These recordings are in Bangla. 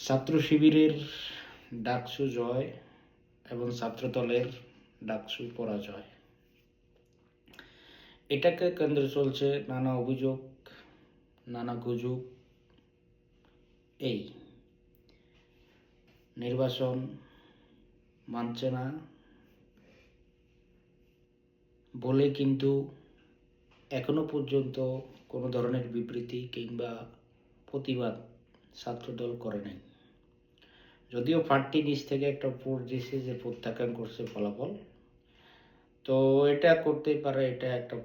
ছাত্র শিবিরের ডাকসু জয় এবং ছাত্রদলের ডাকসু পরাজয়। এটাকে কেন্দ্রে চলছে নানা অভিযোগ, নানা গুজব। এই নির্বাচন মানছে না বলে কিন্তু এখনও পর্যন্ত কোনো ধরনের বিবৃতি কিংবা প্রতিবাদ ছাত্রদল করে নাই। যদিও পার্টি নিচ থেকে একটা পোস্ট দিয়েছে যে প্রত্যাখ্যান করছে ফলাফল, তো এটা করতেই পারে, এটা একটা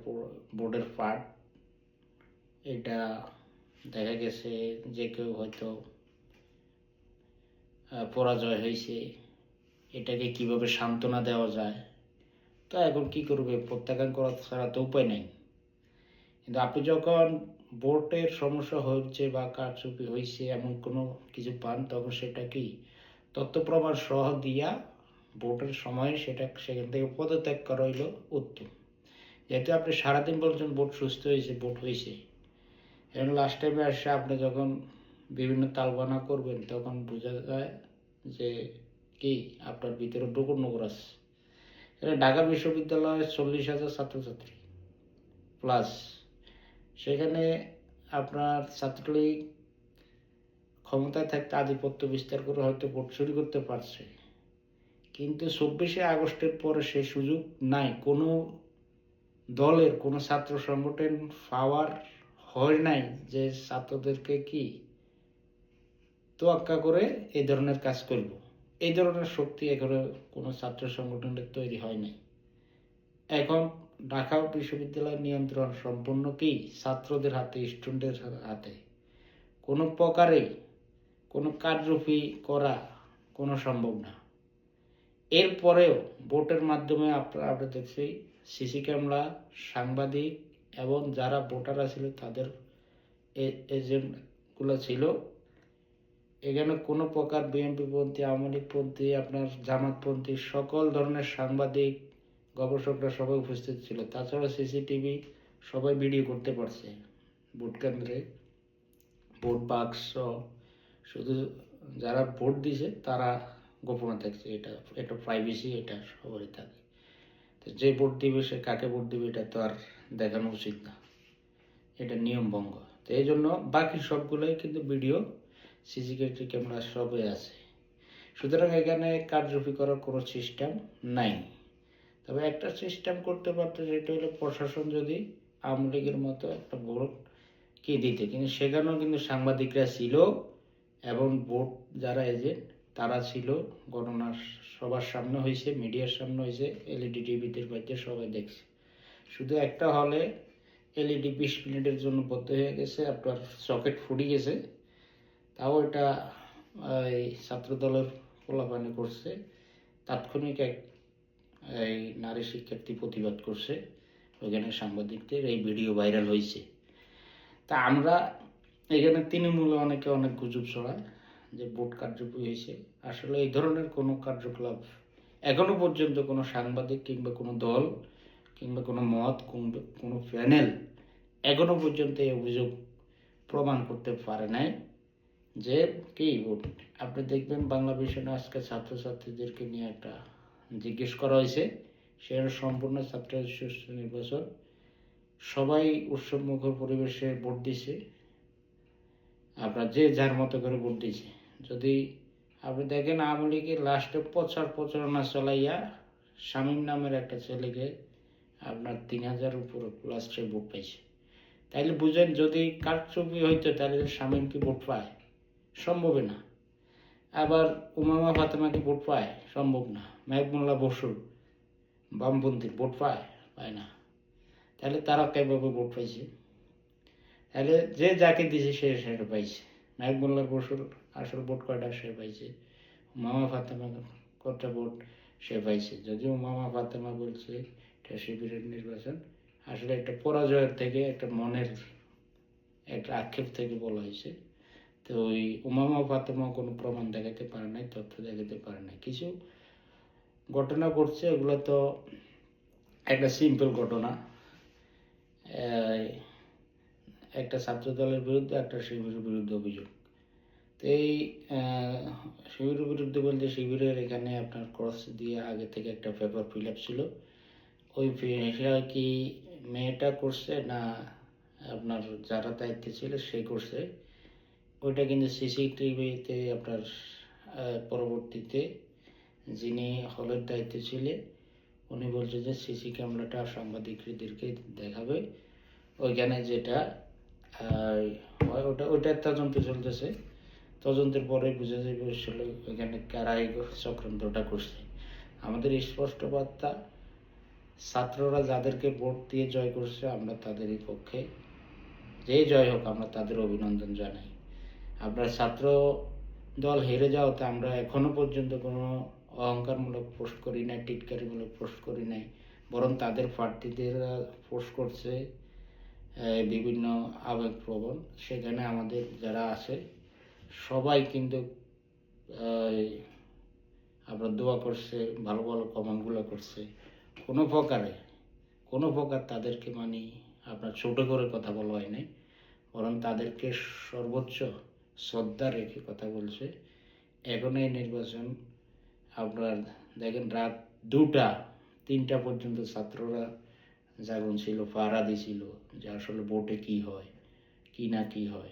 বোর্ডের পার্ট এটা দেখা গেছে যে কেউ হয়তো পরাজয় হয়েছে, এটাকে কীভাবে সান্ত্বনা দেওয়া যায়, তো এখন কি করবে? প্রত্যাখ্যান করা ছাড়া তো উপায় নেই। কিন্তু আপনি যখন বোর্ডের সমস্যা হচ্ছে বা কারচুপি হয়েছে, এমন কোনো কিছু পান, তখন সেটা কি? তথ্য প্রমাণ সহ দিয়া ভোটের সময় সেটা সেখান থেকে পদত্যাগ করা হইল উত্তম। যেহেতু আপনি সারাদিন বলছেন ভোট সুস্থ হয়েছে, ভোট হয়েছে এবং লাস্ট টাইমে আসে আপনি যখন বিভিন্ন তালবানা করবেন, তখন বোঝা যায় যে কি আপনার ভিতরে ডুকুর নগর আছে ঢাকা বিশ্ববিদ্যালয়ে চল্লিশ হাজার ছাত্রছাত্রী। প্লাস সেখানে আপনার ছাত্রলীগ ক্ষমতায় থাকতে আধিপত্য বিস্তার করে হয়তো ভোট চুরি করতে পারছে। কিন্তু চব্বিশে আগস্টের পরে সে সুযোগ নাই। কোনো দলের, কোনো ছাত্র সংগঠন পাওয়ার হয় নাই যে ছাত্রদেরকে কি তোয়াক্কা করে এই ধরনের কাজ করব। এই ধরনের শক্তি এখনও কোনো ছাত্র সংগঠনের তৈরি হয় নাই। এখন ঢাকা বিশ্ববিদ্যালয়ের নিয়ন্ত্রণ সম্পূর্ণ কি? ছাত্রদের হাতে স্টুডেন্টের হাতে। কোনো প্রকারে কোনো কার্যফি করা কোনো সম্ভব না। এরপরেও ভোটের মাধ্যমে আপনারা আমরা দেখছি সিসি ক্যামেরা, সাংবাদিক এবং যারা ভোটাররা ছিল তাদের এজেন্টগুলো ছিল। এখানে কোনো প্রকার বিএনপিপন্থী আওয়ামী লীগপন্থী আপনার জামাতপন্থী, সকল ধরনের সাংবাদিক, গবেষকরা সবাই উপস্থিত ছিল। তাছাড়া সিসিটিভি সবাই ভিডিও করতে পারছে ভোট কেন্দ্রে। ভোট বাক্স শুধু যারা ভোট দিছে তারা গোপনে থাকছে। এটা এটা প্রাইভেসি এটা সবারই থাকে। তো যে ভোট দিবে, সে কাকে ভোট দিবে, এটা তো আর দেখানো উচিত না। এটা নিয়ম ভঙ্গ। তো এই জন্য বাকি সবগুলোই কিন্তু ভিডিও সিসিটিভি ক্যামেরা সবই আছে। সুতরাং এখানে কার্যকরী করার কোনো সিস্টেম নাই। তবে একটা সিস্টেম করতে পারতো সেটা হলো প্রশাসন যদি আওয়ামী লীগের মতো একটা ভোট কে দিতে। কিন্তু সেখানেও কিন্তু সাংবাদিকরা ছিল এবং ভোট যারা এজেন্ট তারা ছিল গণনা সবার সামনে হয়েছে মিডিয়ার সামনে হয়েছে এলইডি টিভিতে বাজে সবাই দেখছে। শুধু একটা হলে এলইডি বিশ মিনিটের জন্য বদ্ধ হয়ে গেছে, আপনার সকেট ফুটে গেছে। তাও এটা এই ছাত্রদলের পোলাপানি করছে। তাৎক্ষণিক এক, এই নারী শিক্ষার্থী প্রতিবাদ করছে। ওইখানে সাংবাদিকদের এই ভিডিও ভাইরাল হয়েছে তা আমরা এখানে তৃণমূলে অনেকে অনেক গুজব ছড়ায় যে ভোট কার্যকরী হয়েছে। আসলে এই ধরনের কোনো কার্যকলাপ এখনও পর্যন্ত কোনো সাংবাদিক কিংবা কোনো দল কিংবা কোনো মত কিংবা কোনো প্যানেল এখনও পর্যন্ত এই অভিযোগ প্রমাণ করতে পারে নাই যে কি ভোট। আপনি দেখবেন বাংলা বিষয়ে আজকে ছাত্রছাত্রীদেরকে নিয়ে একটা জিজ্ঞেস করা হয়েছে। সেটা সম্পূর্ণ ছাত্র শিশু নির্বাচন সবাই উৎসবমুখর পরিবেশে ভোট দিছে আপনার যে যার মতো করে ভোট দিছে যদি আপনি দেখেন আওয়ামী লীগের লাস্টে প্রচার প্রচারণা চলাইয়া শামীম নামের একটা ছেলেকে আপনার তিন হাজার উপরে লাস্টে ভোট পাইছে। তাইলে বুঝেন, যদি কারচুপি হইতো, তাহলে শামীম কি ভোট পায়? সম্ভবই না। আবার উমামা ফাতেমা কি ভোট পায়? সম্ভব না। মেহবুল্লাহ বসু বামপন্থীর ভোট পায়? পায় না। তাহলে তারা কীভাবে ভোট পাইছে? তাহলে যে যাকে দিছে সে সেটা পাইছে। মেহবুল্লাহ বসুর আসল ভোট কয়টা সে পাইছে। মামা ফাতেমা কটা ভোট সে পাইছে। যদিও মামা ফাতেমা বলছে এটা শিবিরের নির্বাচন, আসলে একটা পরাজয়ের থেকে, একটা মনের একটা আক্ষেপ থেকে বলা হয়েছে। তো ওই উমামা ফাতেমা কোনো প্রমাণ দেখাতে পারে নাই, তথ্য দেখাতে পারে নাই। কিছু ঘটনা ঘটছে ওগুলো তো একটা সিম্পল ঘটনা। একটা ছাত্র দলের বিরুদ্ধে, একটা শিবিরের বিরুদ্ধে অভিযোগ। তো এই শিবিরের বিরুদ্ধে বলতে শিবিরের এখানে আপনার ক্রস দিয়ে আগে থেকে একটা পেপার ফিল আপ ছিল। ওই কি মেয়েটা করছে না আপনার যারা দায়িত্বে ছিল সে করছে? ওইটা কিন্তু সিসিটিভিতে আপনার পরবর্তীতে যিনি হলের দায়িত্বে ছিলেন, উনি বলছে যে সিসি ক্যামেরাটা সাংবাদিকদেরকে দেখাবে। ওইখানে যেটা ওটা ওইটার তদন্ত চলতেছে। তদন্তের পরে বুঝে যাবে আসলে ওইখানে কারা এই চক্রান্তটা করছে। আমাদের স্পষ্ট বার্তা, ছাত্ররা যাদেরকে ভোট দিয়ে জয় করছে, আমরা তাদেরই পক্ষে যে জয় হোক, আমরা তাদের অভিনন্দন জানাই। আমরা ছাত্র দল হেরে যাওয়াতে আমরা এখনও পর্যন্ত কোনো অহংকারমূলক পোস্ট করি নাই, টিটকারিমূলক পোস্ট করি নাই, বরং তাদের প্রার্থীদের পোস্ট করছে। বিভিন্ন আবেগপ্রবণ সেখানে আমাদের যারা আছে, সবাই কিন্তু আপনার দোয়া করছে, ভালো ভালো কমেন্টগুলো করছে। কোনো প্রকারে, কোনো প্রকার তাদেরকে মানে আপনার ছোট করে কথা বলা হয় নাই। বরং তাদেরকে সর্বোচ্চ শ্রদ্ধা রেখে কথা বলছে। এখন এই নির্বাচন, আপনার দেখেন রাত দুটা, তিনটা পর্যন্ত ছাত্ররা জাগরণ ছিল পাহারা দিছিল যে আসলে ভোটে কি হয়, কি না কি হয়।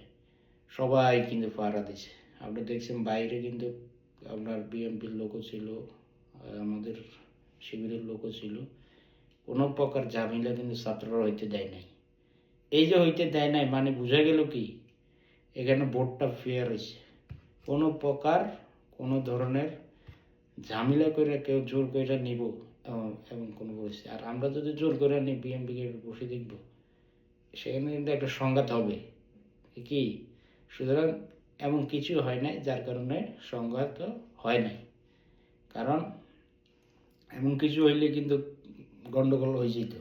সবাই কিন্তু পাহারা দিছে আপনি দেখছেন বাইরে কিন্তু আপনার বিএনপির লোকও ছিল আমাদের শিবিরের লোকও ছিল। কোনো প্রকার ঝামেলা কিন্তু ছাত্ররা হইতে দেয় নাই। এই যে হইতে দেয় নাই মানে বোঝা গেল কি? এখানে ভোটটা ফেয়ার হয়েছে কোনো প্রকার কোনো ধরনের ঝামেলা করে কেউ জোর করে নিব এমন- কোনো পরিস্থিতি আর আমরা যদি জোর করে নিই বিএমপিকে বসে দেখব। সেখানে কিন্তু একটা সংঘাত হবে। কি? সুতরাং এমন কিছু হয় নাই, যার কারণে সংঘাত হয় নাই। কারণ এমন কিছু হইলে কিন্তু গন্ডগোল হয়ে যেত।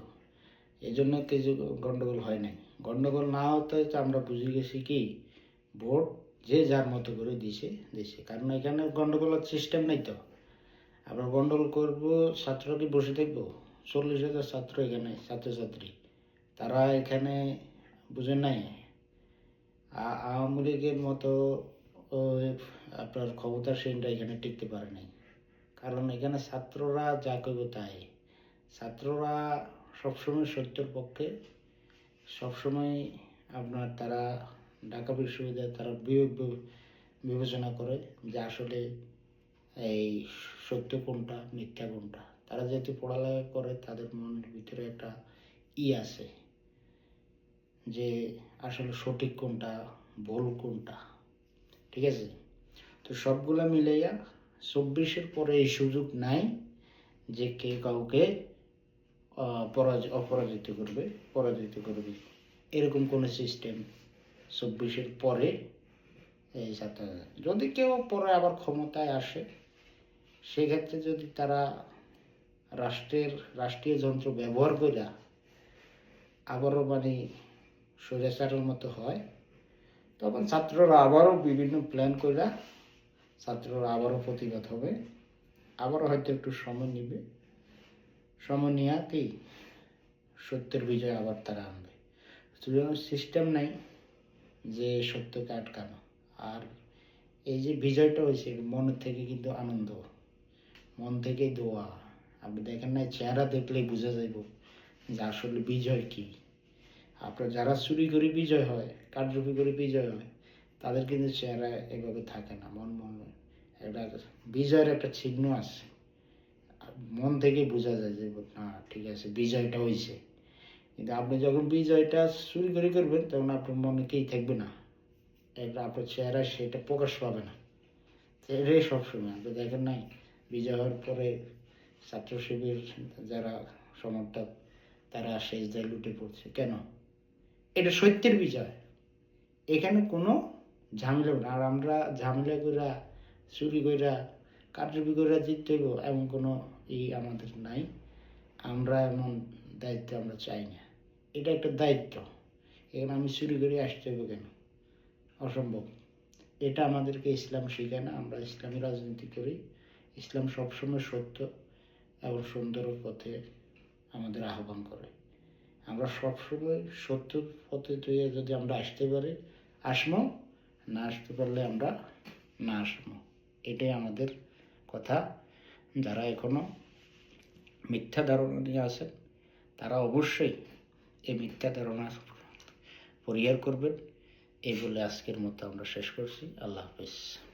এই জন্য কিছু গন্ডগোল হয় নাই। গন্ডগোল না হতে আমরা বুঝে গেছি কি, ভোট যে যার মতো করে দিছে দিছে। কারণ এখানে গন্ডগোলের সিস্টেম নেই তো। আমরা গন্ডগোল করব ছাত্রকে বসে দেখব চল্লিশ হাজার ছাত্র এখানে, ছাত্রছাত্রী। তারা এখানে বুঝে নাই। আওয়ামী লীগের মতো আপনার ক্ষমতাসীনরা এখানে টিকতে পারে নাই। কারণ এখানে ছাত্ররা যা করবে তাই। ছাত্ররা সবসময় সত্যের পক্ষে। সবসময় আপনার তারা ঢাকা বিশ্ববিদ্যালয়ে তারা বিবেচনা করে যে আসলে এই সত্য কোনটা, মিথ্যা কোনটা? তারা যেহেতু পড়ালেখা করে, তাদের মনের ভিতরে একটা ই আছে যে আসলে সঠিক কোনটা, ভুল কোনটা, ঠিক আছে? তো সবগুলা মিলাইয়া চব্বিশের পরে এই সুযোগ নাই যে কে কাউকে পরাজ- অপরাজিত করবে, পরাজিত করবে। এরকম কোনো সিস্টেম চব্বিশের পরে এই ছাত্র যদি কেউ পরে আবার ক্ষমতায় আসে সেক্ষেত্রে যদি তারা রাষ্ট্রের রাষ্ট্রীয় যন্ত্র ব্যবহার করে আবারও মানে স্বৈরাচারের মতো হয়, তখন ছাত্ররা আবারও বিভিন্ন প্ল্যান করে ছাত্ররা আবারও প্রতিবাদ হবে। আবারও হয়তো একটু সময় নেবে। সময় কি সত্যের বিজয় আবার তারা আনবে। সুতরাং সিস্টেম নাই যে সত্যকে আটকানো। আর এই যে বিজয়টা হয়েছে, মনের থেকে কিন্তু আনন্দ। মন থেকে দোয়া। আপনি দেখেন না, চেহারা দেখলেই বোঝা যাইব যে আসলে বিজয় কি। আপনার যারা চুরি করে বিজয় হয়, কারচুপি করে বিজয় হয়, তাদের কিন্তু চেহারা এভাবে থাকে না, মন মন একটা বিজয়ের একটা চিহ্ন আছে। মন থেকে বোঝা যায় যে, না, ঠিক আছে, বিজয়টা হয়েছে কিন্তু আপনি যখন বিজয়টা চুরি করে করবেন, তখন আপনার মনে কেই থাকবে না। এটা আপনার চেহারা সেটা প্রকাশ পাবে না। এটাই সবসময়। আপনি দেখেন নাই বিজয় হওয়ার পরে ছাত্র শিবির যারা সমর্থক, তারা শেষদায় লুটে পড়ছে। কেন? এটা সত্যের বিজয়। এখানে কোনো ঝামেলা না। আর আমরা ঝামেলা কইরা, চুরি কইরা, কারচুপি কইরা জিততে এমন কোনো ই আমাদের নাই। আমরা এমন দায়িত্ব আমরা চাই না। এটা একটা দায়িত্ব। এখানে আমি চুরি করে আসতে হইব কেন? অসম্ভব। এটা আমাদেরকে ইসলাম শেখায় না। আমরা ইসলামী রাজনীতি করি। ইসলাম সবসময় সত্য এবং সুন্দর পথে আমাদের আহ্বান করে। আমরা সবসময় সত্য পথে তুই যদি আমরা আসতে পারি, আসমো, না আসতে পারলে আমরা না আসব এটাই আমাদের কথা। যারা এখনও মিথ্যা ধারণা নিয়ে আছেন, তারা অবশ্যই এই মিথ্যা ধারণা পরিহার করবেন। এই বলে আজকের মতো আমরা শেষ করছি। আল্লাহ হাফিজ।